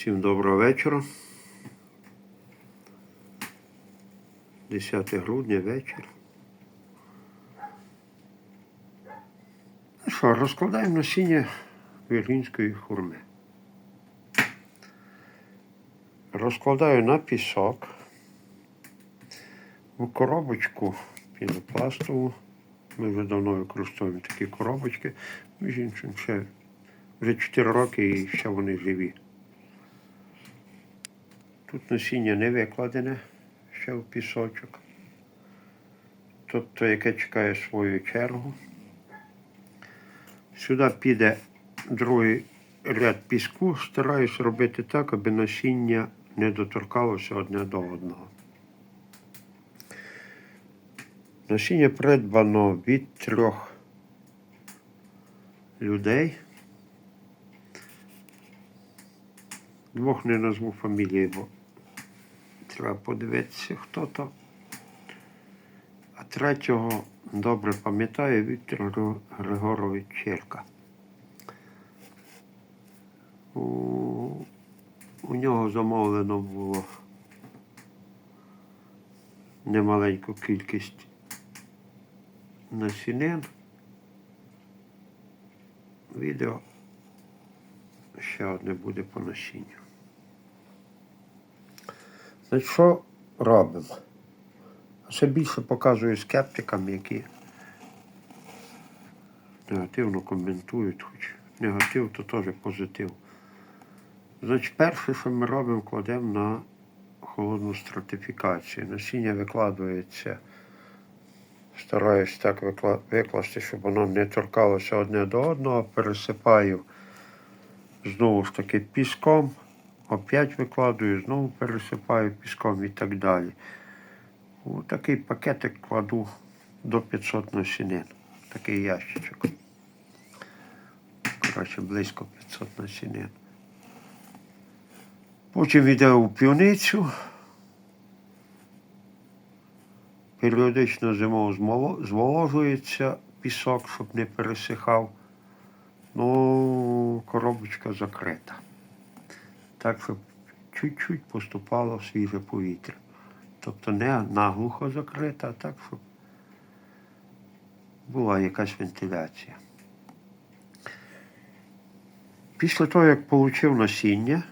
Всім доброго вечора. 10 грудня вечір. Ну що, розкладаємо насіння віргінської хурми. Розкладаю на пісок в коробочку пінопластову. Ми вже давно використовуємо такі коробочки. Між іншим, ще вже 4 роки і ще вони живі. Тут насіння не викладене ще в пісочок. Тобто, яке чекає свою чергу. Сюди піде другий ряд піску. Стараюсь робити так, аби насіння не доторкалося одне до одного. Насіння придбано від трьох людей. Двох не назву фамілії, бо треба подивитися, хто то. А третього добре пам'ятаю Віктор Григорович Черка. У, у нього замовлено було немаленьку кількість насінин. Відео ще одне буде по насінню. Значить, що робимо? Ще більше показую скептикам, які негативно коментують, хоч негатив, то теж позитив. Значить, перше, що ми робимо, кладемо на холодну стратифікацію. Насіння викладується, стараюсь так викласти, щоб воно не торкалося одне до одного, пересипаю знову ж таки піском, опять викладую, знову пересипаю піском і так далі. Такий пакетик кладу до 500 насінин. Такий ящичок. Коротше, близько 500 насінин. Потім йде у півницю. Періодично зимою зволожується пісок, щоб не пересихав. Ну, коробочка закрита. Так, щоб чуть-чуть поступало свіже повітря. Тобто не наглухо закрита, а так, щоб була якась вентиляція. Після того, як отримав насіння,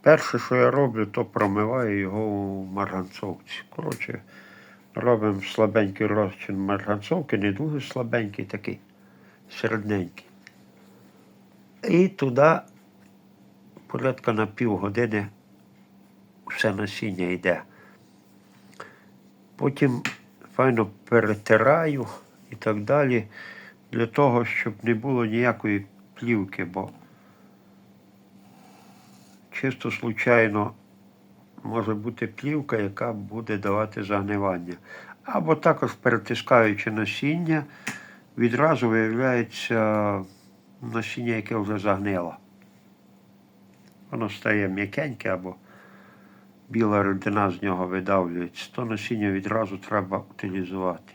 перше, що я роблю, то промиваю його у марганцовці. Коротше, робимо слабенький розчин марганцовки, не дуже слабенький такий, середненький. І туди порядка на півгодини все насіння йде. Потім файно перетираю і так далі, для того, щоб не було ніякої плівки, бо чисто случайно може бути плівка, яка буде давати загнивання. Або також перетискаючи насіння, відразу виявляється насіння, яке вже загнило. Воно стає м'якеньке або біла рідина з нього видавлюється, то насіння відразу треба утилізувати.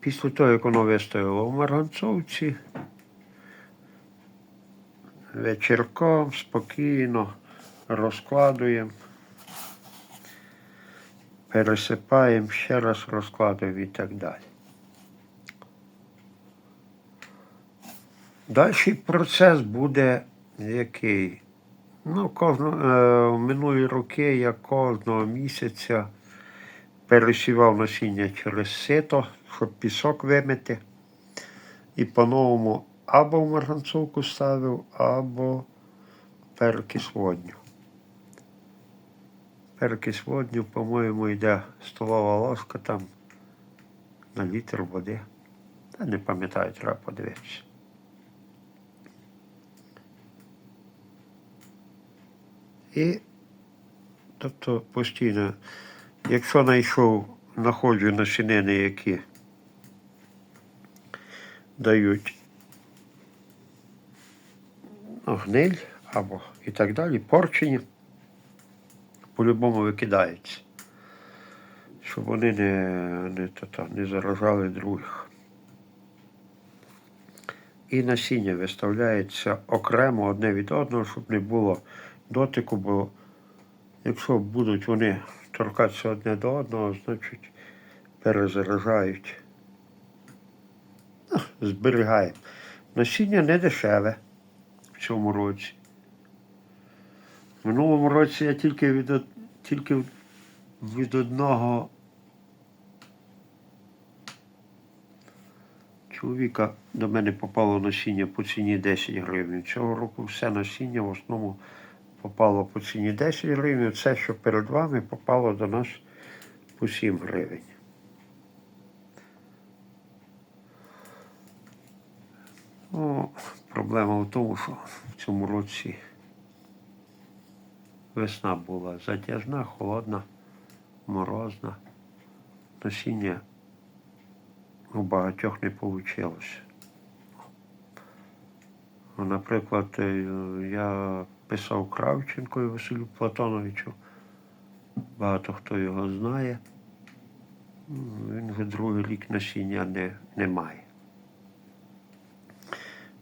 Після того, як воно вистояло в марганцовці, вечірком спокійно розкладуємо, пересипаємо, ще раз розкладуємо і так далі. Дальший процес буде який? Ну, кожно, е, в минулі роки я кожного місяця пересівав насіння через сито, щоб пісок вимити. І по-новому або в марганцовку ставив, або перекис водню. По-моєму, йде столова ложка там на літр води. Та не пам'ятаю, треба подивитися. І тобто постійно, якщо знайшов, знаходжу насінини, які дають гниль або і так далі, порчені, по-любому викидаються, щоб вони не, не, то, не заражали других. і насіння виставляється окремо одне від одного, щоб не було дотику, бо якщо будуть вони торкатися одне до одного, значить перезаражають. Ну, зберігаємо. Насіння не дешеве в цьому році. В минулому році я тільки від, тільки від одного чоловіка до мене попало насіння по ціні 10 гривень. Цього року все насіння в основному попало по ціні 10 гривень. Це, що перед вами, попало до нас по 7 гривень. Ну, проблема в тому, що в цьому році весна була затяжна, холодна, морозна. Насіння у багатьох не вийшло. Наприклад, е, я писав Кравченко і Василю Платоновичу. Багато хто його знає. Він вже другий рік насіння не, не має.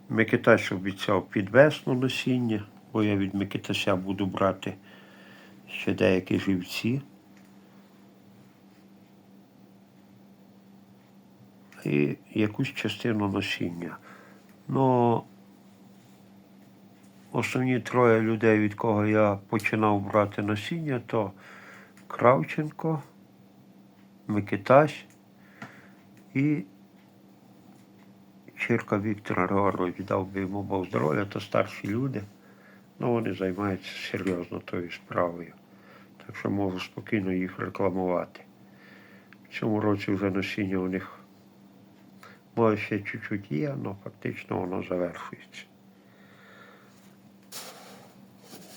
Микитась обіцяв під весну насіння, бо я від Микитася буду брати ще деякі живці. І якусь частину насіння. Ну, основні троє людей, від кого я починав брати насіння, то Кравченко, Микитась і Чирка Віктор Григорович дав би йому Бог здоров'я, то старші люди. Ну, вони займаються серйозно тою справою. Так що можу спокійно їх рекламувати. В цьому році вже насіння у них може ще чуть-чуть є, але фактично воно завершується.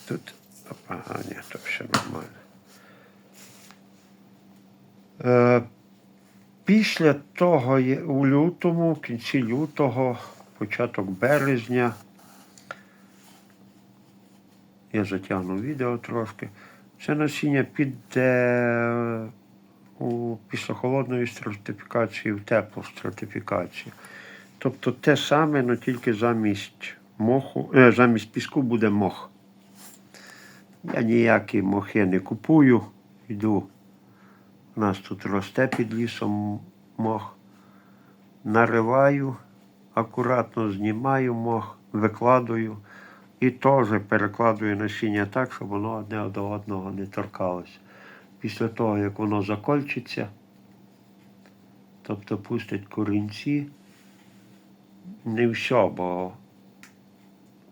Тут опа, а, ні, то все нормально. Е, Після того, є- у лютому, в кінці лютого, початок березня, я затягну відео трошки. Це насіння піде у після холодної стратифікації в теплу стратифікацію. Тобто те саме, але тільки замість моху, е, замість піску буде мох. Я ніякі мохи не купую, йду. У нас тут росте під лісом мох. Нариваю, акуратно знімаю мох, викладую і теж перекладую насіння так, щоб воно одне до одного не торкалося. Після того, як воно закольчиться, тобто пустить корінці, не все, бо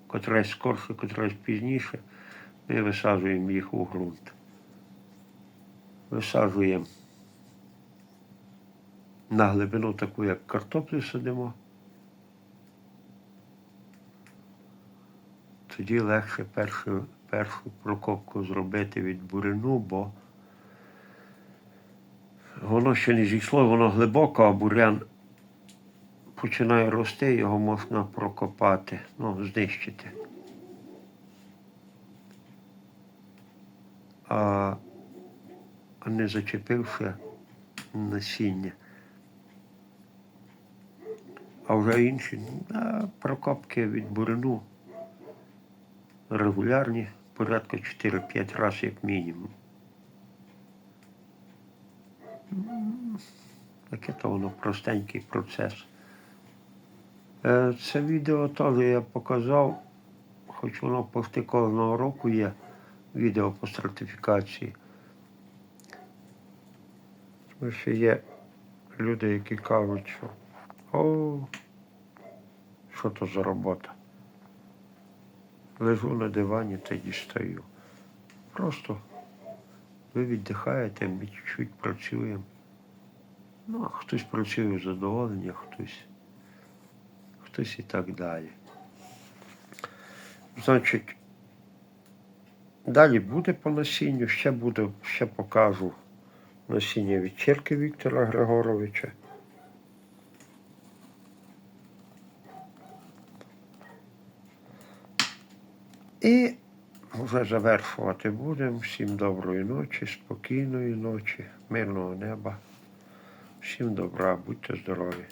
котресь скорше, котресь пізніше, ми висаджуємо їх у ґрунт. Висаджуємо на глибину таку, як картоплю садимо. Тоді легше першу, першу прокопку зробити від бурину, бо воно ще не зійшло, воно глибоко, а бурян починає рости, його можна прокопати, ну, знищити. А, не зачепивши насіння. А вже інші а, прокопки від бурину регулярні, порядка 4-5 разів як мінімум. Таке то воно простенький процес. Е, Це відео теж я показав, хоч воно почти кожного року є відео по стратифікації. Тому що є люди, які кажуть, що о, що то за робота. Лежу на дивані та дістаю. Просто ви віддихаєте, ми чуть-чуть працюємо. Ну, а хтось працює в задоволення, хтось, хтось і так далі. Значить, далі буде по насінню, ще буде, ще покажу насіння від Віктора Григоровича. І вже завершувати будемо. Всім доброї ночі, спокійної ночі, мирного неба. Всім добра, будьте здорові.